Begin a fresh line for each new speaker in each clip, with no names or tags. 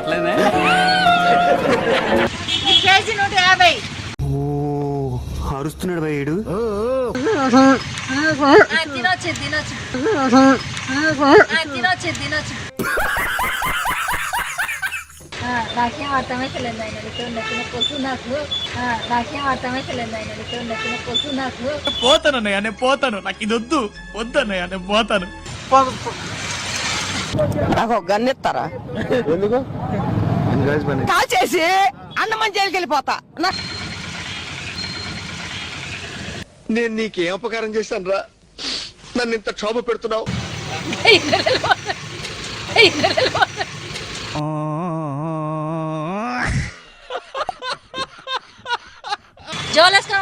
రావట్లేదే
ఈ కేజీ నూట యాభై.
అరుస్తున్నాడు భయ్యుడు ఆ,
తినొచ్చు తినొచ్చు.
ఆ,
తినొచ్చు తినొచ్చు. ఆ, నాకేం అర్థమైతలేదు ఆయన నచ్చిన పొసు నాకు. నాకేం అర్థమైతలేదు ఆయన నచ్చిన పొసు నాకు.
పోతానన్నయ్య నేను పోతాను. నాకు ఇది వద్దు. వద్దన్నయ్య నేను పోతాను.
నాకు ఒక గన్ ఇస్తారా?
ఎందుకు? ఎంకరేజ్ పని
కాల్ చేసి అన్నమని జైలుకి వెళ్ళిపోతా. నా-
నేను నీకేం ఉపకారం చేశాను రా నన్ను ఇంత క్షోభ పెడుతున్నావు.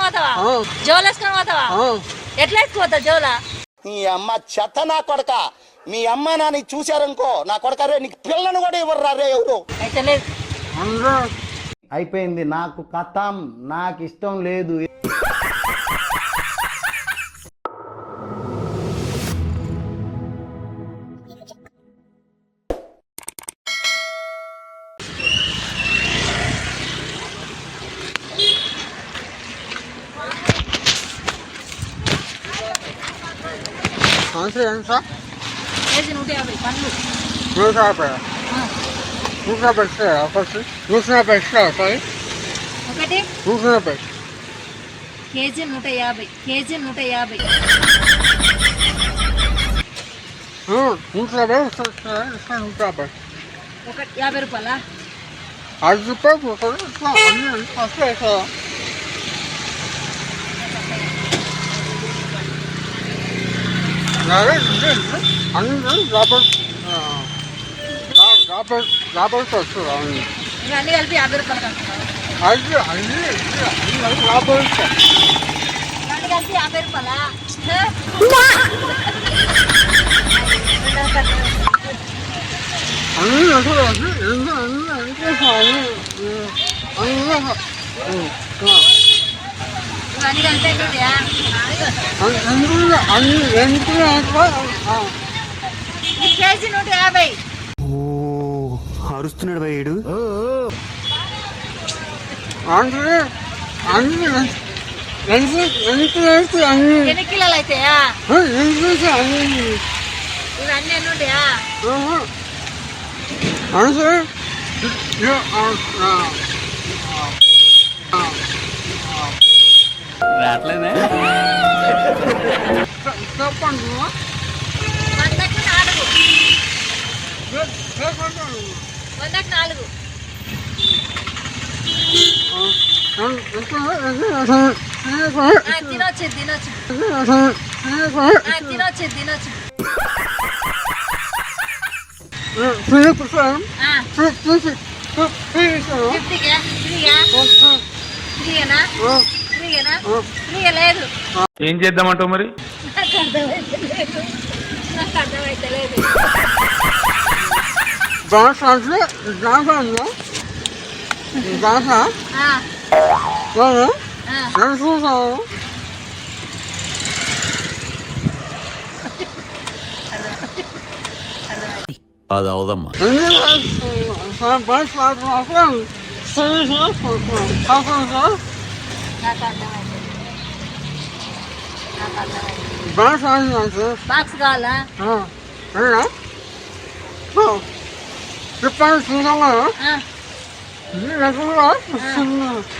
పోతావా? పోతావా? ఎట్లా వేసుకుపోతావు జోలా?
నీ అమ్మ చెత్త నా కొడక. మీ అమ్మ నాని చూశారనుకో నా కొడక రే నీకు పిల్లను కూడా ఇవ్వరు రే ఎవరు?
అయితే లేదు.
అయిపోయింది. నాకు కథం. నాకు ఇష్టం లేదు.
కేజీ నూట యాభై. పండ్లు ఒకటి కేజీ నూట యాభై కేజీ నూట యాభై ఒక యాభై రూపాయలా ఇవన్నీ కలిపి యాభై రూపాయలు కలుపుతావు ఇవన్నీ కలిపి యాభై రూపాయలా హ? ఇవన్నీ కలిపి ఎన్నుంటాయా? ఈ కేజీ నూట యాభై
అరుస్తున్నాడు భయ్యుడు
ఎన్ని కిలోలు ఇవన్నీ ఎన్ని ఉంటాయా?
రావట్లేదే?
నాలుగు వందకు నాలుగు. తినొచ్చు తినొచ్చు. తినొచ్చు తినొచ్చు.
ఏం చేద్దామంటావు మరి?
నాకు అర్థమైతే లేదు. నాకు అర్థమైతే లేదు.
咱啥子？咱啥你干啥？啊。干啥？
嗯。
咱是啥？
把刀子嘛。
人家还是还把啥子啥放，啥子啥放放，他放啥？
那啥子？
把啥子？
把吃个了。
嗯，吃了。好。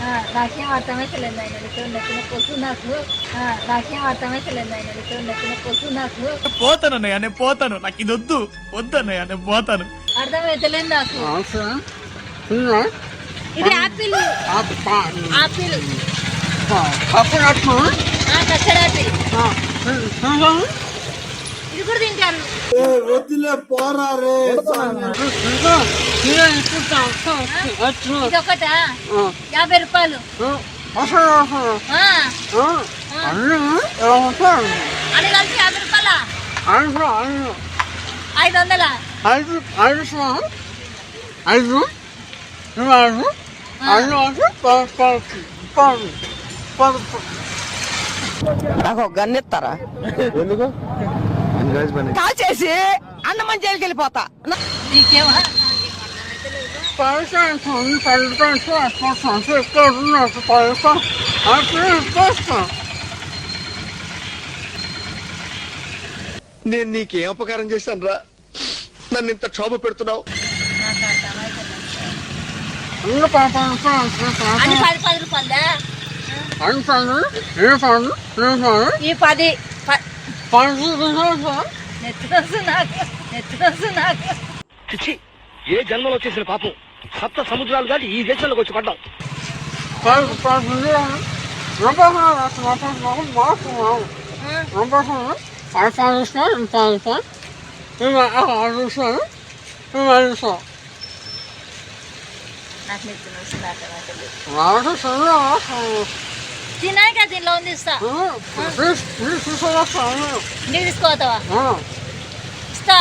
ఆ, నాకేం అర్థమైతే లేదు ఆయన నచ్చిన పొసు నాకు. ఆ, నాకేం అర్థమైతే లేదు ఆయన నచ్చిన పొసు నాకు.
పోతానన్నయ్య నేను పోతాను. నాకు ఇది వద్దు. వద్దన్నయ్య నేను పోతాను.
అర్థమైతే నాకు. ఇది ఆపిల్. ఆపిల్. ఆ, కచ్చడ ఆపిల్ ఇది కూడా తింటారు. ఇది ఒకటా? యాభై రూపాయలు. ఆ, అది కలిసి యాభై రూపాయల? ఐదు వందల?
ఐదు ఐదు ఐదు ఐదు
ఐదు
నాకు ఒక గన్ ఇస్తారా?
ఎందుకు? ఎంకరేజ్ పని
కాల్ చేసి అన్నమని జైలుకి వెళ్ళిపోతా.
నేను నీకేం అపకారం చేశాను రా? నన్ను ఇంత క్షోభ పెడుతున్నావు.
అన్ని
పది పది?
పనులు
ఈ పది
నాకు
నాకు ఏ జన్మలో చేసిన పాపం? సప్త సముద్రాలు దాటి ఈ దేశంలోకి వచ్చి పడ్డాం.
పది తినడానికి అది లోన్ తీస్తా. నీకు తీసుకోతావా ఇస్తా.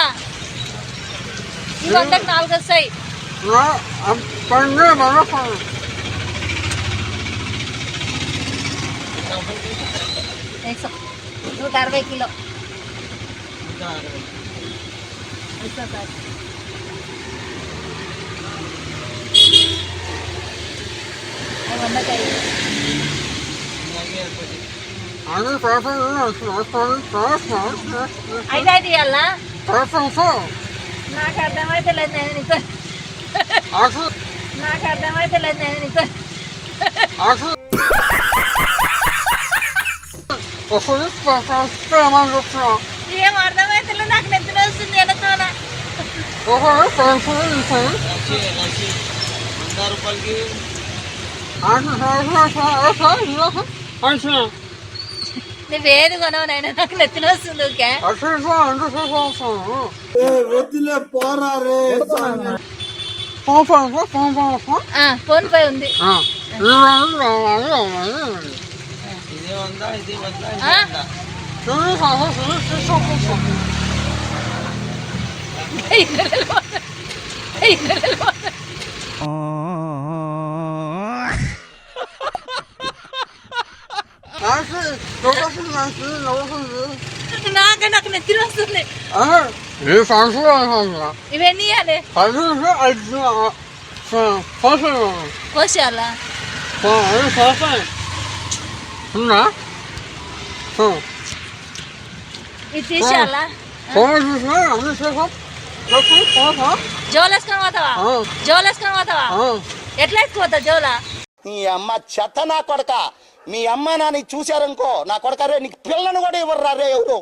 నీ వందకు నాలుగు వస్తాయి. నూట అరవై కిలో. ఇస్తా సార్. ఐదు ఐదు ఇవ్వాలా
నాకు?
అర్థమైతే లేదు నేను
అసలు
నాకు అర్థమైతే లేదు నేను చెప్తున్నా ఏం అర్థమైతే నాకు నెత్తిన వస్తుంది వెనకాల నువ్వేది కొనవు నాయన నాకు నెత్తిన వస్తుంది ఓకే ఫోన్ పే ఉంది.
ఆ?
ఐదు నెలలు పోతా. ఐదు నెలలు పోతా.
నాకే నాకు నెత్తిన వస్తుంది.
ఏ సంవత్సరం
ఇవన్నీ ఇవ్వాలి కోసేయాలా ఇది తీసేయాలా? జోలు వేసుకొని పోతావా? జోలు వేసుకొని పోతావా? ఎట్లా వేసుకుపోతావు జోలా?
నీ అమ్మ చెత్త నా కొడక. మీ అమ్మ నాని చూశారనుకో నా కొడక రే నీకు పిల్లను కూడా ఇవ్వరు రే ఎవరు?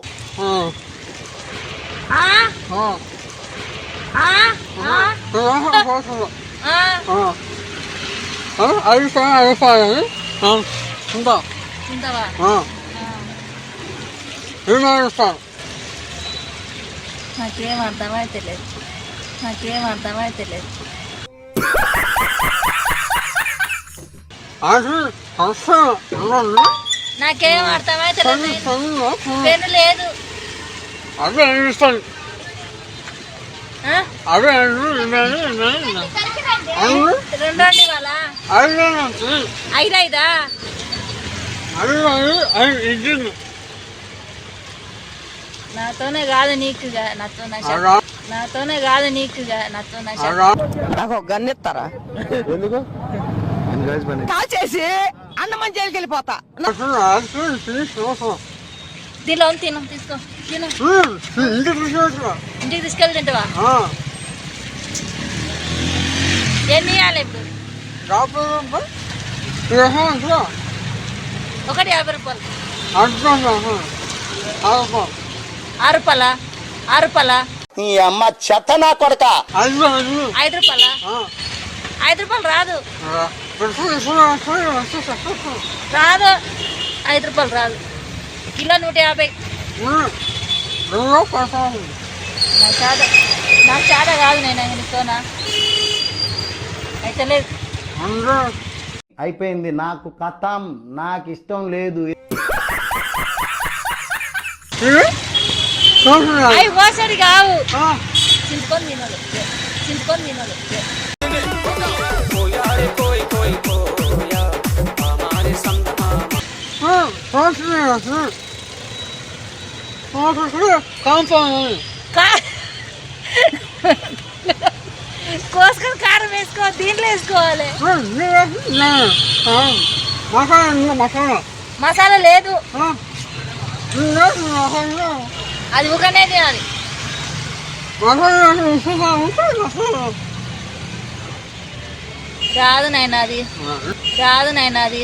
నాకేం అర్థమైతే లేదు నాకేం అర్థమైతే లేదు
అది
నాకేం అర్థమైతే పెన్ను లేదు.
అదే ఇస్తాను? అదే ఇవ్వాలి? ఇవ్వాలి
అవును. రెండు అండి వాళ్ళ ఐదు నాతోనే కాదు నీకు నాతో నాతోనే కాదు నీకు నాతో
నాకు ఒక గన్ ఇస్తారా?
ఎందుకు?
కాల్చేసి అన్నమని జైలుకి వెళ్ళిపోతా.
దీనిలో ఉంది తిను తీసుకో తిను. ఇంటికి తీసుకెళ్ళి తింటావా ఎన్ని ఇవ్వాలి ఇప్పుడు? ఒకటి యాభై రూపాయలు. ఆరు రూపాయల? ఆరు రూపాయల?
నీ అమ్మ చెత్త నా కొడక.
ఐదు రూపాయల? ఐదు రూపాయలు రాదు. రాదు. ఐదు రూపాయలు రాదు. కిలో నూట యాభై. నా చాద నా చాద కాదు నేను నీతోనా అయితే లేదు.
అయిపోయింది. నాకు కథం. నాకు ఇష్టం లేదు.
అవి
మోసడి కావు. చించుకొని తినాలి చించుకొని తినాలి కోసుకొని కారం వేసుకో దీంట్లో వేసుకోవాలి.
మసాలా మసాలా
మసాలా లేదు. అది ఒకనే తినాలి. రాదు నాయన అది. రాదు నాయన అది.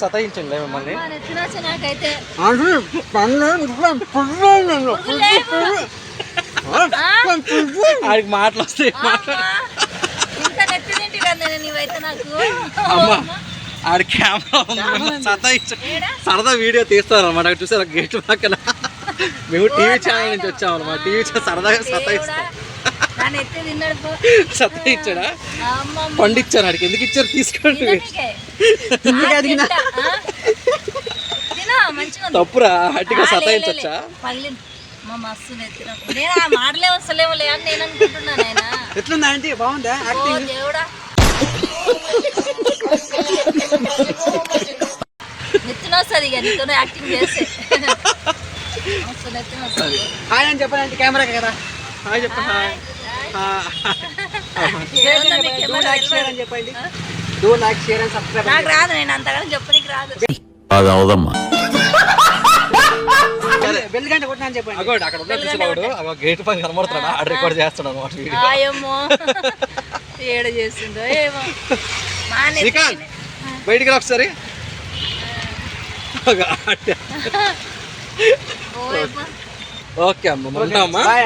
సతాయించండి మిమ్మల్ని.
నాకైతే?
ఆడికి మాటలు వస్తాయి అమ్మా,
ఇంత నెత్తి తింటి కదా నేను నీవైతే నాకు. అమ్మా
ఆడ కెమెరా ఉంది సతాయించండి సరదా వీడియో తీస్తారు అనమాట చూసారు గేట్ పక్కన? మేము టీవీ ఛానల్ నుంచి వచ్చాం అనమాట టీవీ ఛానల్ సరదాగా సతాయిస్తాం.
నా నెత్తి తిన్నాడు పో.
సతాయించాడా
అమ్మమ్మ. పండిచ్చారు
ఆడికి. ఎందుకు ఇచ్చారు? తీసుకోండి. తప్పురా అట్టిగా సతాయించచ్చా?
ఆయన
ఎట్లుందా ఆంటీ? బాగుందా
వస్తుంది ఇక నీతో యాక్టింగ్ చేస్తే.
హాయ్ అని చెప్పండి ఆంటీ కెమెరాకి కదా.
హాయ్ చెప్పండి హాయ్.
నీకు ఏమన్నా తెలియదు.
చెప్పండి do like share and subscribe నాకు
రాదు నేను అంతగానం చెప్పనీకి రాదు
అది అవదమ్మా
బెల్ గంట కొట్టినా చెప్పండి
అగోడు అక్కడ ఉన్న చూసినవాడు అగో గేట్ పైన కనబడుతున్నాడు ఆడ రికార్డ్ చేస్తున్నాడు అనమాట
ఆయమ్మో ఏడ ఏమో శ్రీకాంత్
బయటికి రా ఒకసారి ఓకే అమ్మ. ఉంటామా బాయ్.